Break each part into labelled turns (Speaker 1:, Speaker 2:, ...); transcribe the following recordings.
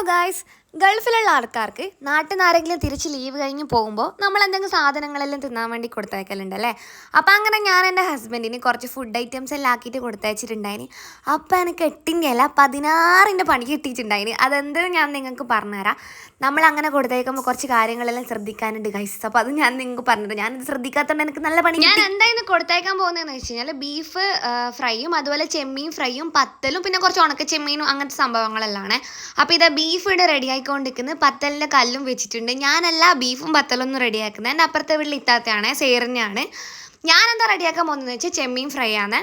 Speaker 1: Hello guys, ഗൾഫിലുള്ള ആൾക്കാർക്ക് നാട്ടിൽ നിന്ന് ആരെങ്കിലും തിരിച്ച് ലീവ് കഴിഞ്ഞ് പോകുമ്പോൾ നമ്മൾ എന്തെങ്കിലും സാധനങ്ങളെല്ലാം തിന്നാൻ വേണ്ടി കൊടുത്തയക്കലുണ്ടല്ലേ അപ്പം അങ്ങനെ ഞാൻ എന്റെ ഹസ്ബൻഡിന് കുറച്ച് ഫുഡ് ഐറ്റംസ് എല്ലാം ആക്കിയിട്ട് കൊടുത്തയച്ചിട്ടുണ്ടായിന്. അപ്പം എനിക്ക് എട്ടിന്റെ അല്ല പതിനാറിന്റെ പണി കിട്ടിയിട്ടുണ്ടായിന്. അതെന്തെന്ന് ഞാൻ നിങ്ങൾക്ക് പറഞ്ഞുതരാം. നമ്മൾ അങ്ങനെ കൊടുത്തയക്കുമ്പോൾ കുറച്ച് കാര്യങ്ങളെല്ലാം ശ്രദ്ധിക്കാനുണ്ട് ഗൈസ് അപ്പോൾ അത് ഞാൻ നിങ്ങൾക്ക് പറഞ്ഞത് ഞാനിത് ശ്രദ്ധിക്കാത്തതുകൊണ്ട് എനിക്ക് നല്ല പണി ഞാൻ എന്തായിരുന്നു കൊടുത്തയക്കാൻ പോകുന്നതെന്ന് വെച്ച് കഴിഞ്ഞാൽ ബീഫ് ഫ്രൈയും അതുപോലെ ചെമ്മീൻ ഫ്രൈയും പത്തലും പിന്നെ കുറച്ച് ഉണക്ക ചെമ്മീനും അങ്ങനത്തെ സംഭവങ്ങളെല്ലാം ആണ് അപ്പോൾ ഇത് ബീഫ് ഇവിടെ റെഡി ആയിക്കൊണ്ടിരിക്കുന്നത് പത്തലിന്റെ കല്ലും വെച്ചിട്ടുണ്ട്. ഞാനല്ല ബീഫും പത്തലൊന്നും റെഡിയാക്കുന്നത്. എന്റെ അപ്പുറത്തെ വീട്ടിൽ ഇത്താത്തയാണ് സേറിനെയാണ് ഞാനെന്താ റെഡിയാക്കാൻ പോകുന്നതെന്ന് വെച്ചാൽ ചെമ്മീൻ ഫ്രൈ ആണ്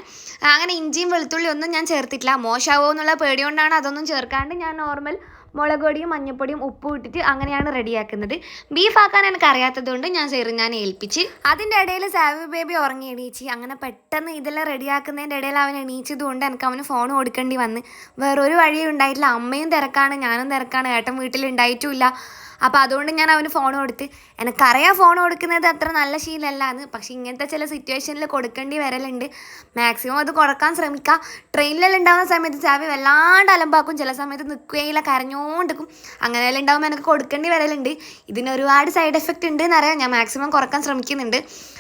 Speaker 1: അങ്ങനെ ഇഞ്ചിയും വെളുത്തുള്ളി ഒന്നും ഞാൻ ചേർത്തിട്ടില്ല. മോശമാവോ എന്നുള്ള പേടി കൊണ്ടാണ് അതൊന്നും ചേർക്കാണ്ട് ഞാൻ നോർമൽ മുളക് പൊടിയും മഞ്ഞപ്പൊടിയും ഉപ്പും ഇട്ടിട്ട് അങ്ങനെയാണ് റെഡിയാക്കുന്നത്. ബീഫ് ആക്കാൻ എനിക്ക് അറിയാത്തത് കൊണ്ട് ഞാൻ ചെറുങ്ങാൻ ഏൽപ്പിച്ച്. അതിന്റെ ഇടയിൽ സാവി ബേബി ഉറങ്ങി എണീച്ച്. അങ്ങനെ പെട്ടെന്ന് ഇതെല്ലാം റെഡിയാക്കുന്നതിന്റെ ഇടയിൽ അവൻ എണീച്ചത് കൊണ്ട് എനിക്ക് അവന് ഫോൺ കൊടുക്കേണ്ടി വന്ന്. വേറൊരു വഴിയും ഉണ്ടായിട്ടില്ല. അമ്മയും തിരക്കാണ് ഞാനും തിരക്കാണ്. ഏട്ടൻ വീട്ടിലുണ്ടായിട്ടുമില്ല അപ്പോൾ അതുകൊണ്ട് ഞാൻ അവന് ഫോൺ കൊടുത്ത് എനിക്കറിയാം ഫോൺ കൊടുക്കുന്നത് അത്ര നല്ല ശീലമല്ല എന്ന് പക്ഷെ ഇങ്ങനത്തെ ചില സിറ്റുവേഷനിൽ കൊടുക്കേണ്ടി വരലുണ്ട്. മാക്സിമം അത് കുറയ്ക്കാൻ ശ്രമിക്കുക ട്രെയിനിലെല്ലാം ഉണ്ടാകുന്ന സമയത്ത് ചാവി വല്ലാണ്ട് അലമ്പാക്കും. ചില സമയത്ത് നിൽക്കുകയില്ല കരഞ്ഞോണ്ടിരിക്കും. അങ്ങനെയെല്ലാം ഉണ്ടാകുമ്പോൾ എനിക്ക് കൊടുക്കേണ്ടി വരലുണ്ട്. ഇതിന് ഒരുപാട് സൈഡ് എഫക്റ്റ് ഉണ്ട് എന്നറിയാം ഞാൻ മാക്സിമം കുറയ്ക്കാൻ ശ്രമിക്കുന്നുണ്ട്.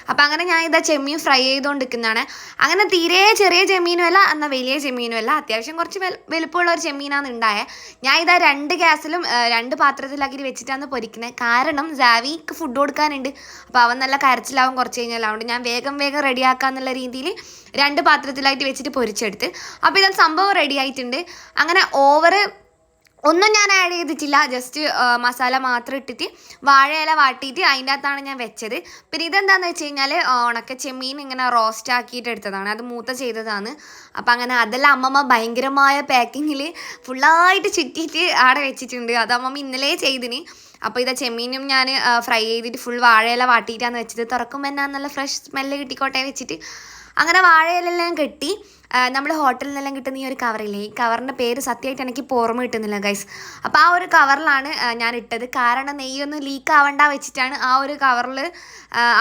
Speaker 1: അപ്പം അങ്ങനെ ഞാൻ ഇതാ ചെമ്മീൻ ഫ്രൈ ചെയ്തുകൊണ്ടിരിക്കുന്നതാണ് അങ്ങനെ തീരെ ചെറിയ ചെമ്മീനുമല്ല എന്നാൽ വലിയ ചെമ്മീനുമല്ല. അത്യാവശ്യം കുറച്ച് വലുപ്പമുള്ള ഒരു ചെമ്മീനാണ് ഉണ്ടായത് ഞാൻ ഇതാ രണ്ട് ഗ്യാസിലും രണ്ട് പാത്രത്തിലാക്കി വെച്ചിട്ടാണ് പൊരിക്കുന്നത് കാരണം ജാവിക്ക് ഫുഡ് കൊടുക്കാനുണ്ട്. അപ്പോൾ അവൻ നല്ല കരച്ചിലാവും കുറച്ച് കഴിഞ്ഞാൽ അതുകൊണ്ട് ഞാൻ വേഗം വേഗം റെഡിയാക്കാന്നുള്ള രീതിയിൽ രണ്ട് പാത്രത്തിലായിട്ട് വെച്ചിട്ട് പൊരിച്ചെടുത്ത്. അപ്പോൾ ഇതാ സംഭവം റെഡി ആയിട്ടുണ്ട്. അങ്ങനെ ഓവർ ഒന്നും ഞാൻ ആഡ് ചെയ്തിട്ടില്ല. ജസ്റ്റ് മസാല മാത്രം ഇട്ടിട്ട് വാഴയില വാട്ടിയിട്ട് അതിന്റെ അകത്താണ് ഞാൻ വെച്ചത്. പിന്നെ ഇതെന്താണെന്ന് വെച്ച് കഴിഞ്ഞാൽ ഉണക്ക ചെമ്മീൻ ഇങ്ങനെ റോസ്റ്റ് ആക്കിയിട്ട് എടുത്തതാണ്. അത് മൂത്ത ചെയ്തതാണ്. അപ്പം അങ്ങനെ അതെല്ലാം അമ്മമ്മ ഭയങ്കരമായ പാക്കിങ്ങിൽ ഫുള്ളായിട്ട് ചുറ്റിയിട്ട് ആടെ വെച്ചിട്ടുണ്ട്. അത് അമ്മമ്മ ഇന്നലെ ചെയ്തിന്. അപ്പോൾ ഇതാ ചെമ്മീനും ഞാൻ ഫ്രൈ ചെയ്തിട്ട് ഫുൾ വാഴയില വാട്ടിയിട്ടാണ് വെച്ചത്. തുറക്കുമ്പോൾ എന്നാ നല്ല ഫ്രഷ് സ്മെല്ല് കിട്ടിക്കോട്ടെ വെച്ചിട്ട്. അങ്ങനെ വാഴയിലെല്ലാം കെട്ടി നമ്മൾ ഹോട്ടലിൽ നിന്നെല്ലാം കിട്ടുന്ന ഈ ഒരു കവറില്ലേ? ഈ കവറിന്റെ പേര് സത്യമായിട്ട് എനിക്ക് പുറമെ കിട്ടുന്നില്ല ഗൈസ് അപ്പോൾ ആ ഒരു കവറിലാണ് ഞാൻ ഇട്ടത്. കാരണം നെയ്യൊന്നും ലീക്ക് ആവണ്ട വെച്ചിട്ടാണ് ആ ഒരു കവറിൽ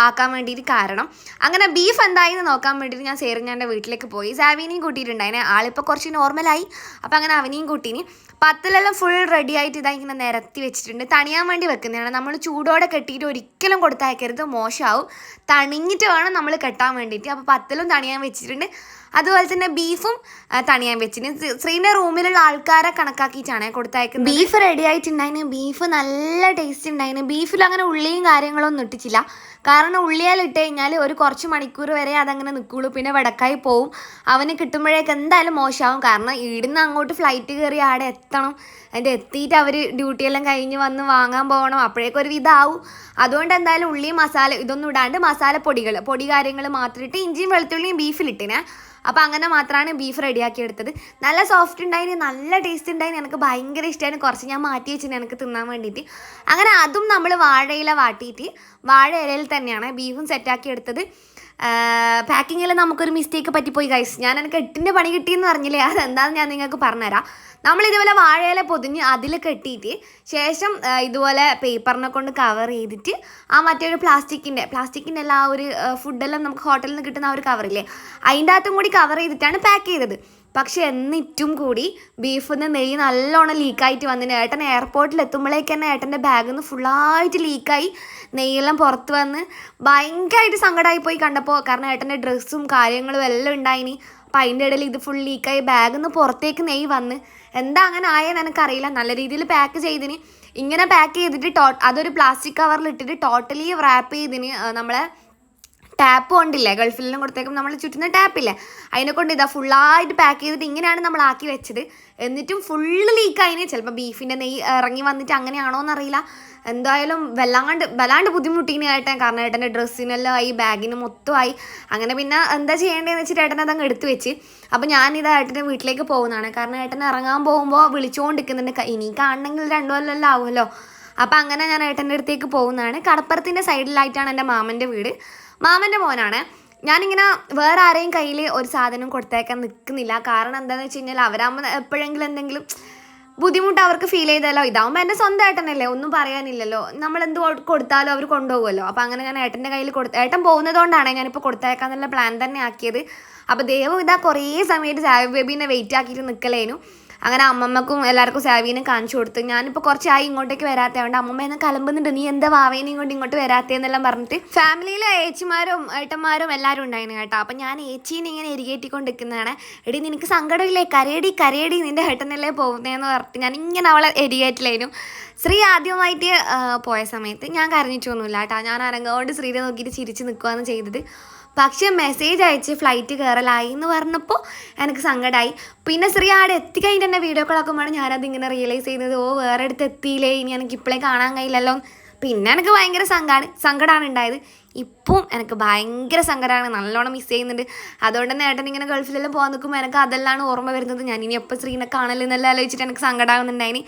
Speaker 1: ആക്കാൻ വേണ്ടിയിട്ട് കാരണം. അങ്ങനെ ബീഫ് എന്തായെന്ന് നോക്കാൻ വേണ്ടിയിട്ട് ഞാൻ സേറിഞ്ഞാന്റെ വീട്ടിലേക്ക് പോയി. സാവിനെയും കൂട്ടിയിട്ടുണ്ടായിനെ. ആളിപ്പോൾ കുറച്ച് നോർമലായി അപ്പോൾ അങ്ങനെ അവനെയും കൂട്ടീനി. പത്തിലെല്ലാം ഫുൾ റെഡി ആയിട്ട് ഇതാ ഇങ്ങനെ നിരത്തി വെച്ചിട്ടുണ്ട്. തണിയാൻ വേണ്ടി വെക്കുന്നതാണ്. നമ്മൾ ചൂടോടെ കെട്ടിയിട്ട് ഒരിക്കലും കൊടുത്തയക്കരുത് മോശമാവും. തണിഞ്ഞിട്ട് വേണം നമ്മൾ കെട്ടാൻ വേണ്ടിയിട്ട്. അപ്പോൾ പത്തിലും തണിയാൻ വെച്ചിട്ടുണ്ട്. അതുപോലെ തന്നെ ബീഫും തണിയാൻ വെച്ചിട്ടുണ്ട്. ശ്രീന്റെ റൂമിലുള്ള ആൾക്കാരെ കണക്കാക്കിയിട്ടാണ് കൊടുത്തയക്കുന്നത് ബീഫ് റെഡി ആയിട്ടുണ്ടായിന്. ബീഫ് നല്ല ടേസ്റ്റ് ഉണ്ടായിന്. ബീഫിൽ അങ്ങനെ ഉള്ളിയും കാര്യങ്ങളൊന്നും ഇട്ടിച്ചില്ല കാരണം ഉള്ളിയാൽ ഇട്ട് കഴിഞ്ഞാൽ ഒരു കുറച്ച് മണിക്കൂർ വരെ അതങ്ങനെ നിൽക്കുള്ളൂ പിന്നെ വടക്കായി പോവും. അവന് കിട്ടുമ്പോഴേക്ക് എന്തായാലും മോശമാവും. കാരണം ഇവിടുന്ന് അങ്ങോട്ട് ഫ്ലൈറ്റ് കയറി ആടെ എത്തണം. അതിന്റെ എത്തിയിട്ട് അവർ ഡ്യൂട്ടിയെല്ലാം കഴിഞ്ഞ് വന്ന് വാങ്ങാൻ പോകണം. അപ്പോഴേക്കും ഒരു വിധാവും. അതുകൊണ്ട് എന്തായാലും ഉള്ളി മസാല ഇതൊന്നും ഇടാണ്ട് മസാലപ്പൊടികൾ പൊടി കാര്യങ്ങൾ മാത്രം ഇട്ട് ഇഞ്ചിയും വെളുത്തുള്ളിയും ബീഫിലിട്ടിനെ അപ്പോൾ അങ്ങനെ മാത്രമാണ് ബീഫ് റെഡിയാക്കി എടുത്തത്. നല്ല സോഫ്റ്റ് ഉണ്ടായിന് നല്ല ടേസ്റ്റ് ഉണ്ടായിന് എനിക്ക് ഭയങ്കര ഇഷ്ടമായിരുന്നു കുറച്ച് ഞാൻ മാറ്റി വെച്ചിന് എനിക്ക് തിന്നാൻ വേണ്ടിയിട്ട് അങ്ങനെ അതും നമ്മൾ വാഴയില വാട്ടിയിട്ട് വാഴ ഇലയിൽ തന്നെയാണ് ബീഫും സെറ്റാക്കി എടുത്തത്. പാക്കിങ്ങിൽ നമുക്കൊരു മിസ്റ്റേക്ക് പറ്റിപ്പോയി ഗൈസ് ഞാൻ എനിക്ക് എട്ടിന്റെ പണി കിട്ടിയെന്ന് പറഞ്ഞില്ലേ? അതെന്താണെന്ന് ഞാൻ നിങ്ങൾക്ക് പറഞ്ഞുതരാം. നമ്മൾ ഇതുപോലെ വാഴയില പൊതിഞ്ഞ് അതിൽ കെട്ടിയിട്ട് ശേഷം ഇതുപോലെ പേപ്പറിനെ കൊണ്ട് കവർ ചെയ്തിട്ട് ആ മറ്റൊരു പ്ലാസ്റ്റിക്കിന്റെ പ്ലാസ്റ്റിക്കിന്റെ എല്ലാ ഒരു ഫുഡെല്ലാം നമുക്ക് ഹോട്ടലിൽ നിന്ന് കിട്ടുന്ന ആ ഒരു കവറില്ലേ അതിന്റെ അകത്തും കൂടി കവർ ചെയ്തിട്ടാണ് പാക്ക് ചെയ്തത്. പക്ഷെ എന്നിട്ടും കൂടി ബീഫിൽ നിന്ന് നെയ്യ് നല്ലോണം ലീക്കായിട്ട് വന്നിന്. ഏട്ടൻ എയർപോർട്ടിൽ എത്തുമ്പോഴേക്ക് തന്നെ ഏട്ടന്റെ ബാഗിൽ നിന്ന് ഫുള്ളായിട്ട് ലീക്കായി നെയ്യെല്ലാം പുറത്ത് വന്ന് ഭയങ്കരമായിട്ട് സങ്കടമായി പോയി കണ്ടപ്പോൾ. കാരണം ഏട്ടന്റെ ഡ്രസ്സും കാര്യങ്ങളും എല്ലാം ഉണ്ടായിനി. അപ്പം അതിന്റെ ഇടയിൽ ഇത് ഫുൾ ലീക്കായി ബാഗിൽ നിന്ന് പുറത്തേക്ക് നെയ്യ് വന്ന്. എന്താ അങ്ങനെ ആയെന്ന് എനിക്കറിയില്ല. നല്ല രീതിയിൽ പാക്ക് ചെയ്തിന്. ഇങ്ങനെ പാക്ക് ചെയ്തിട്ട് ടോ അതൊരു പ്ലാസ്റ്റിക് കവറിൽ ഇട്ടിട്ട് ടോട്ടലി റാപ്പ് ചെയ്തിന് നമ്മളെ ടാപ്പ് കൊണ്ടില്ലേ. ഗൾഫിലെല്ലാം കൊടുത്തേക്കും. നമ്മൾ ചുറ്റുന്ന ടാപ്പില്ലേ. അതിനെ കൊണ്ട് ഇതാ ഫുള്ളായിട്ട് പാക്ക് ചെയ്തിട്ട് ഇങ്ങനെയാണ് നമ്മൾ ആക്കി വെച്ചത്. എന്നിട്ടും ഫുള്ള് ലീക്കായിന് ചിലപ്പോൾ ബീഫിന്റെ നെയ്യ് ഇറങ്ങി വന്നിട്ട് അങ്ങനെയാണോ എന്നറിയില്ല എന്തായാലും വല്ലാണ്ട് വല്ലാണ്ട് ബുദ്ധിമുട്ടീന് ഏട്ടൻ കാരണം ഏട്ടന്റെ ഡ്രസ്സിനെല്ലാം ആയി ബാഗിന് മൊത്തമായി. അങ്ങനെ പിന്നെ എന്താ ചെയ്യേണ്ടതെന്ന് വെച്ചിട്ട് ഏട്ടൻ അതങ്ങ് എടുത്തു വെച്ച്. അപ്പോൾ ഞാൻ ഞാനിത് ഏട്ടന്റെ വീട്ടിലേക്ക് പോകുന്നതാണ്. കാരണം ഏട്ടൻ ഇറങ്ങാൻ പോകുമ്പോൾ വിളിച്ചുകൊണ്ടിരിക്കുന്നുണ്ട് ഇനി കാണണമെങ്കിൽ രണ്ടു കൊല്ലമല്ലോ ആവുമല്ലോ. അപ്പം അങ്ങനെ ഞാൻ ഏട്ടന്റെ അടുത്തേക്ക് പോകുന്നതാണ്. കടപ്പുറത്തിന്റെ സൈഡിലായിട്ടാണ് എന്റെ മാമന്റെ വീട്. മാമന്റെ മോനാണ്. ഞാനിങ്ങനെ വേറെ ആരെയും കയ്യിൽ ഒരു സാധനം കൊടുത്തേക്കാൻ നിൽക്കുന്നില്ല കാരണം എന്താണെന്ന് വെച്ച് കഴിഞ്ഞാൽ അവരാകുമ്പോൾ എപ്പോഴെങ്കിലും എന്തെങ്കിലും ബുദ്ധിമുട്ട് അവർക്ക് ഫീൽ ചെയ്താലോ? ഇതാവുമ്പോൾ എന്റെ സ്വന്തം ഏട്ടനല്ലേ? ഒന്നും പറയാനില്ലല്ലോ. നമ്മൾ എന്ത് കൊടുത്താലും അവർ കൊണ്ടുപോകുമല്ലോ. അപ്പോൾ അങ്ങനെ ഞാൻ ഏട്ടന്റെ കയ്യിൽ കൊടുത്ത് ഏട്ടൻ പോകുന്നതുകൊണ്ടാണ് ഞാനിപ്പോൾ കൊടുത്തേക്കാന്നുള്ള പ്ലാൻ തന്നെ ആക്കിയത്. അപ്പോൾ ദൈവം ഇതാ കുറേ സമയത്ത് ബേബീനെ വെയിറ്റ് ആക്കിയിട്ട് നിൽക്കലേനു അങ്ങനെ അമ്മമ്മക്കും എല്ലാവർക്കും സാവീനും കാണിച്ചു കൊടുത്തു. ഞാനിപ്പോൾ കുറച്ചായി ഇങ്ങോട്ടേക്ക് വരാത്തതുകൊണ്ട് അമ്മമ്മ എന്നെ കലമ്പുന്നുണ്ട്. നീ എന്താ വാവേനെ ഇങ്ങോട്ട് ഇങ്ങോട്ട് വരാത്തേന്നെല്ലാം പറഞ്ഞിട്ട് ഫാമിലിയിലെ ഏച്ചിമാരും ഏട്ടന്മാരും എല്ലാവരും ഉണ്ടായിരുന്നു കേട്ടോ. അപ്പം ഞാൻ ഏച്ചീനെ ഇങ്ങനെ എരികേറ്റിക്കൊണ്ട് നിൽക്കുന്നതാണ് എടി നിനക്ക് സങ്കടമില്ലേ? കരയടി കരയടി നിന്റെ ഏട്ടനല്ലേ പോകുന്നതെന്ന് പറഞ്ഞിട്ട് ഞാൻ ഇങ്ങനെ അവളെ എരികേറ്റിലായിരുന്നു ശ്രീ ആദ്യമായിട്ട് പോയ സമയത്ത് ഞാൻ കരഞ്ഞിട്ടൊന്നുമില്ല കേട്ടോ. ഞാൻ അരങ്ങോണ്ട് ശ്രീനെ നോക്കിയിട്ട് ചിരിച്ച് നിൽക്കുകയാണ് ചെയ്തത്. പക്ഷേ മെസ്സേജ് അയച്ച് ഫ്ലൈറ്റ് കയറലായി എന്ന് പറഞ്ഞപ്പോൾ എനിക്ക് സങ്കടമായി പിന്നെ ശ്രീ ആടെ എത്തിക്കഴിഞ്ഞിട്ട് എന്റെ വീഡിയോ കോളാക്കുമ്പോഴാണ് ഞാനത് ഇങ്ങനെ റിയലൈസ് ചെയ്യുന്നത് ഓ വേറെ അടുത്ത് എത്തിയില്ലേ ഇനി എനിക്ക് ഇപ്പോഴേ കാണാൻ കഴിയില്ലല്ലോ. പിന്നെ എനിക്ക് ഭയങ്കര സങ്കടമാണ് സങ്കടമാണ് ഉണ്ടായത് ഇപ്പം എനിക്ക് ഭയങ്കര സങ്കടമാണ് നല്ലോണം മിസ് ചെയ്യുന്നുണ്ട്. അതുകൊണ്ട് തന്നെ ഏട്ടൻ ഇങ്ങനെ ഗൾഫിലെല്ലാം പോകാൻ നിൽക്കുമ്പോൾ എനിക്ക് അതെല്ലാം ഓർമ്മ വരുന്നത്. ഞാൻ ഇനി എപ്പോൾ ശ്രീനെ കാണലെന്നെല്ലാം ആലോചിച്ചിട്ട് എനിക്ക് സങ്കടമാകുന്നുണ്ടായിന്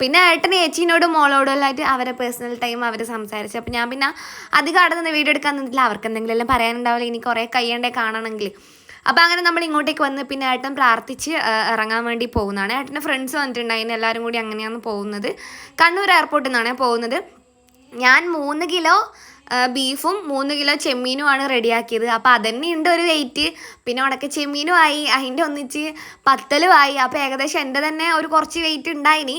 Speaker 1: പിന്നെ ഏട്ടൻ ചേച്ചീനോടും മോളോടും എല്ലാം ആയിട്ട് അവരെ പേഴ്സണൽ ടൈം അവർ സംസാരിച്ചു. അപ്പോൾ ഞാൻ പിന്നെ അധികം അവിടെ നിന്ന് വീഡിയോ എടുക്കാൻ നിന്നില്ല അവർക്ക് എന്തെങ്കിലും എല്ലാം പറയാനുണ്ടാവില്ല? ഇനി കുറേ കയ്യണ്ടേ കാണണമെങ്കിൽ അപ്പോൾ അങ്ങനെ നമ്മൾ ഇങ്ങോട്ടേക്ക് വന്ന് പിന്നെ ഏട്ടൻ പ്രാർത്ഥിച്ച് ഇറങ്ങാൻ വേണ്ടി പോകുന്നതാണ്. ഏട്ടന്റെ ഫ്രണ്ട്സ് വന്നിട്ടുണ്ടായിരുന്നു എല്ലാവരും കൂടി അങ്ങനെയാണ് പോകുന്നത്. കണ്ണൂർ എയർപോർട്ടിൽ നിന്നാണ് പോകുന്നത്. ഞാൻ മൂന്ന് കിലോ ബീഫും മൂന്ന് കിലോ ചെമ്മീനുമാണ് റെഡിയാക്കിയത് അപ്പോൾ അതന്നെ ഉണ്ട് ഒരു വെയിറ്റ് പിന്നെ ഉണക്ക ചെമ്മീനും ആയി. അതിന്റെ ഒന്നിച്ച് പത്തലും ആയി. അപ്പോൾ ഏകദേശം എന്റെ തന്നെ ഒരു കുറച്ച് വെയിറ്റ് ഉണ്ടായിനി.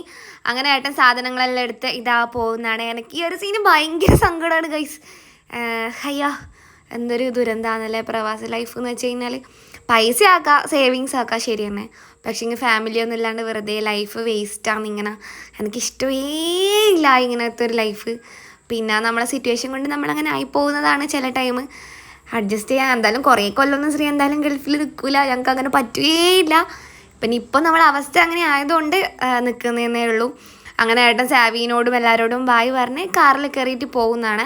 Speaker 1: അങ്ങനെ ഏട്ടൻ സാധനങ്ങളെല്ലാം എടുത്ത് ഇതാ പോകുന്നതാണ്. എനിക്ക് ഈ ഒരു സീന് ഭയങ്കര സങ്കടമാണ് ഗൈസ് അയ്യോ എന്തൊരു ദുരന്താന്നല്ലേ പ്രവാസ ലൈഫ് എന്ന് വെച്ച് കഴിഞ്ഞാൽ പൈസ ആക്കാം സേവിങ്സ് ആക്കാം ശരി തന്നെ പക്ഷേ ഇങ്ങനെ ഫാമിലി ഒന്നും ഇല്ലാണ്ട് വെറുതെ ലൈഫ് വേസ്റ്റാണ് ഇങ്ങനെ. എനിക്ക് ഇഷ്ടമേ ഇല്ല ഇങ്ങനത്തെ ഒരു ലൈഫ് പിന്നെ നമ്മളെ സിറ്റുവേഷൻ കൊണ്ട് നമ്മളങ്ങനെ ആയി പോകുന്നതാണ് ചില ടൈം അഡ്ജസ്റ്റ് ചെയ്യാൻ എന്തായാലും കുറേ കൊല്ലമൊന്നും ശ്രീ എന്തായാലും ഗൾഫിൽ നിൽക്കില്ല ഞങ്ങൾക്ക് അങ്ങനെ പറ്റുകയില്ല പിന്നെ ഇപ്പം നമ്മളെ അവസ്ഥ അങ്ങനെ ആയതുകൊണ്ട് നിൽക്കുന്നതേ ഉള്ളൂ. അങ്ങനെ ഏട്ടൻ സാവീനോടും എല്ലാവരോടും ബായ് പറഞ്ഞ് കാറിൽ കയറിയിട്ട് പോകുന്നതാണ്.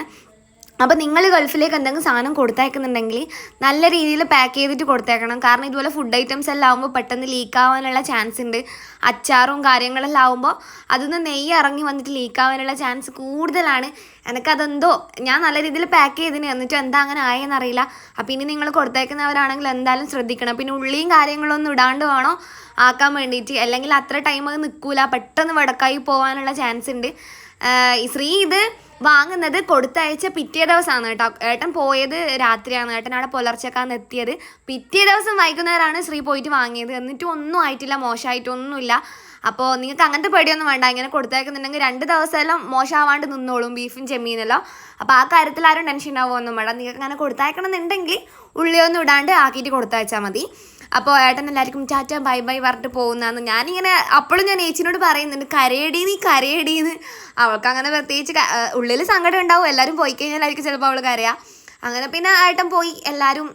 Speaker 1: അപ്പോൾ നിങ്ങൾ ഗൾഫിലേക്ക് എന്തെങ്കിലും സാധനം കൊടുത്തയക്കുന്നുണ്ടെങ്കിൽ നല്ല രീതിയിൽ പാക്ക് ചെയ്തിട്ട് കൊടുത്തേക്കണം. കാരണം ഇതുപോലെ ഫുഡ് ഐറ്റംസ് എല്ലാം ആകുമ്പോൾ പെട്ടെന്ന് ലീക്ക് ആവാനുള്ള ചാൻസ് ഉണ്ട്. അച്ചാറും കാര്യങ്ങളെല്ലാം ആകുമ്പോൾ അതിൽ നെയ്യ് ഇറങ്ങി വന്നിട്ട് ലീക്ക് ആവാനുള്ള ചാൻസ് കൂടുതലാണ്. എനിക്കതെന്തോ ഞാൻ നല്ല രീതിയിൽ പാക്ക് ചെയ്തിന്. എന്നിട്ട് എന്താ അങ്ങനെ ആയെന്നറിയില്ല അപ്പോൾ ഇനി നിങ്ങൾ കൊടുത്തേക്കുന്നവരാണെങ്കിൽ എന്തായാലും ശ്രദ്ധിക്കണം. പിന്നെ ഉള്ളിയും കാര്യങ്ങളൊന്നും ഇടാണ്ട് വേണോ? ആക്കാൻ വേണ്ടിയിട്ട്. അല്ലെങ്കിൽ അത്ര ടൈം അത് നിൽക്കൂല പെട്ടെന്ന് വടക്കായി പോകാനുള്ള ചാൻസ് ഉണ്ട്. ശ്രീ ഇത് വാങ്ങുന്നത് കൊടുത്തയച്ച പിറ്റേ ദിവസമാണ് കേട്ടോ. ഏട്ടൻ പോയത് രാത്രിയാണ്. ഏട്ടൻ അവിടെ പുലർച്ചക്കാന്ന് എത്തിയത്. പിറ്റേ ദിവസം വൈകുന്നേരമാണ് ശ്രീ പോയിട്ട് വാങ്ങിയത്. എന്നിട്ടും ഒന്നും ആയിട്ടില്ല മോശമായിട്ടൊന്നുമില്ല. അപ്പോൾ നിങ്ങൾക്ക് അങ്ങനത്തെ പേടിയൊന്നും വേണ്ട. ഇങ്ങനെ കൊടുത്തേക്കുന്നുണ്ടെങ്കിൽ രണ്ട് ദിവസമെല്ലാം മോശമാവാണ്ട് നിന്നോളും ബീഫും ചെമ്മീനെല്ലാം. അപ്പോൾ ആ കാര്യത്തിൽ ആരും ടെൻഷൻ ഉണ്ടാവുമൊന്നും വേണ്ട. നിങ്ങൾക്ക് അങ്ങനെ കൊടുത്തയക്കണം എന്നുണ്ടെങ്കിൽ ഉള്ളിയൊന്നും ഇടാണ്ട് ആക്കിയിട്ട് കൊടുത്തയച്ചാൽ മതി. അപ്പോൾ ഏട്ടൻ എല്ലാവർക്കും ചാറ്റ ബൈ ബൈ പറഞ്ഞിട്ട് പോകുന്നതെന്ന് ഞാനിങ്ങനെ അപ്പോഴും ഞാൻ ഏച്ചിനോട് പറയുന്നുണ്ട് കരയടി നീ കരയടിയെന്ന് അവൾക്ക് അങ്ങനെ പ്രത്യേകിച്ച് ഉള്ളിൽ സങ്കടം ഉണ്ടാവും. എല്ലാവരും പോയി കഴിഞ്ഞാലായിരിക്കും ചിലപ്പോൾ അവൾ കരയാ. അങ്ങനെ പിന്നെ ഏട്ടൻ പോയി എല്ലാവരും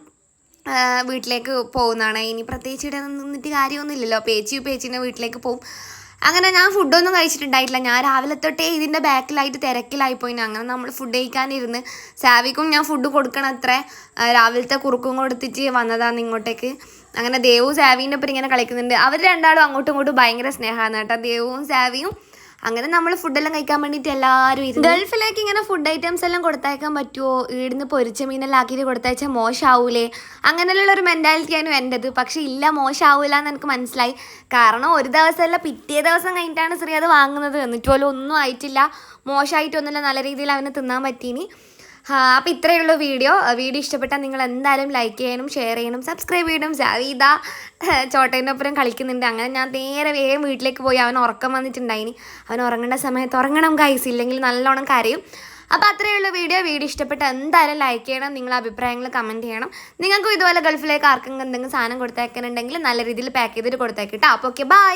Speaker 1: വീട്ടിലേക്ക് പോകുന്നതാണ്. ഇനി പ്രത്യേകിച്ച് ഇവിടെ നിന്നിട്ട് കാര്യമൊന്നുമില്ലല്ലോ. പേച്ചി പേച്ചിന്റെ വീട്ടിലേക്ക് പോകും. അങ്ങനെ ഞാൻ ഫുഡൊന്നും കഴിച്ചിട്ടുണ്ടായിട്ടില്ല. ഞാൻ രാവിലെ തൊട്ടേ ഇതിന്റെ ബാക്കിലായിട്ട് തിരക്കിലായിപ്പോയി അങ്ങനെ നമ്മൾ ഫുഡ് കഴിക്കാനിരുന്ന്. സാവിക്കും ഞാൻ ഫുഡ് കൊടുക്കണം അത്ര രാവിലത്തെ കുറുക്കും കൊടുത്തിട്ട് വന്നതാണ് ഇങ്ങോട്ടേക്ക്. അങ്ങനെ ദേവും സാവിന്റെ ഒപ്പം ഇങ്ങനെ കളിക്കുന്നുണ്ട്. അവർ രണ്ടാളും അങ്ങോട്ടും ഇങ്ങോട്ടും ഭയങ്കര സ്നേഹമാണ് കേട്ടോ. ദേവും സാവിയും അങ്ങനെ നമ്മൾ ഫുഡെല്ലാം കഴിക്കാൻ വേണ്ടിയിട്ട് എല്ലാവരും ഗൾഫിലേക്ക് ഇങ്ങനെ ഫുഡ് ഐറ്റംസ് എല്ലാം കൊടുത്തയക്കാൻ പറ്റുമോ ഇവിടുന്ന് പൊരിച്ച മീനെല്ലാം ആക്കിയിട്ട് കൊടുത്തയച്ചാൽ മോശമാവൂലേ അങ്ങനെയുള്ള ഒരു മെന്റാലിറ്റിയാണ് എന്റെത് പക്ഷേ ഇല്ല മോശമാവില്ല എന്ന് എനിക്ക് മനസ്സിലായി. കാരണം ഒരു ദിവസമല്ല പിറ്റേ ദിവസം കഴിഞ്ഞിട്ടാണ് ശ്രീ അത് വാങ്ങുന്നത്. എന്നിട്ട് പോലും ഒന്നും ആയിട്ടില്ല. മോശമായിട്ടൊന്നുമില്ല നല്ല രീതിയിൽ അവന് തിന്നാൻ പറ്റീനി. അപ്പോൾ ഇത്രയേ ഉള്ളൂ വീഡിയോ. വീഡിയോ ഇഷ്ടപ്പെട്ടാൽ നിങ്ങൾ എന്തായാലും ലൈക്ക് ചെയ്യാനും ഷെയർ ചെയ്യണം സബ്സ്ക്രൈബ് ചെയ്യണം ജാവീദ ചോട്ടേന്റെ ഒപ്പം കളിക്കുന്നുണ്ട്. അങ്ങനെ ഞാൻ നേരെ വേഗം വീട്ടിലേക്ക് പോയി. അവൻ ഉറക്കം വന്നിട്ടുണ്ടായിനി. അവൻ ഉറങ്ങേണ്ട സമയത്ത് ഉറങ്ങണം കൈസ് ഇല്ലെങ്കിൽ നല്ലോണം കരയും. അപ്പോൾ അത്രയേ ഉള്ളൂ വീഡിയോ. വീഡിയോ ഇഷ്ടപ്പെട്ട എന്തായാലും ലൈക്ക് ചെയ്യണം. നിങ്ങളുടെ അഭിപ്രായങ്ങൾ കമന്റ് ചെയ്യണം. നിങ്ങൾക്കും ഇതുപോലെ ഗൾഫിലേക്ക് ആർക്കെങ്കിലും എന്തെങ്കിലും സാധനം കൊടുത്തേക്കുന്നുണ്ടെങ്കിൽ നല്ല രീതിയിൽ പാക്ക് ചെയ്തിട്ട് കൊടുത്തേക്കിട്ടോ അപ്പോൾ ഓക്കെ ബൈ